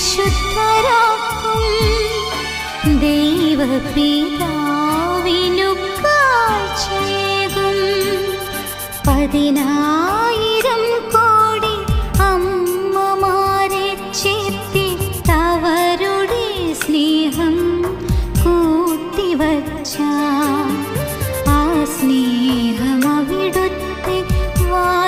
പരിശുദ്ധരാക്കും ദൈവപിതാവിനു കാഴ്ചയേകും. പതിനായിരം കോടി അമ്മമാരെ ചേർത്തി തവരുടെ സ്നേഹം കൂട്ടിവച്ച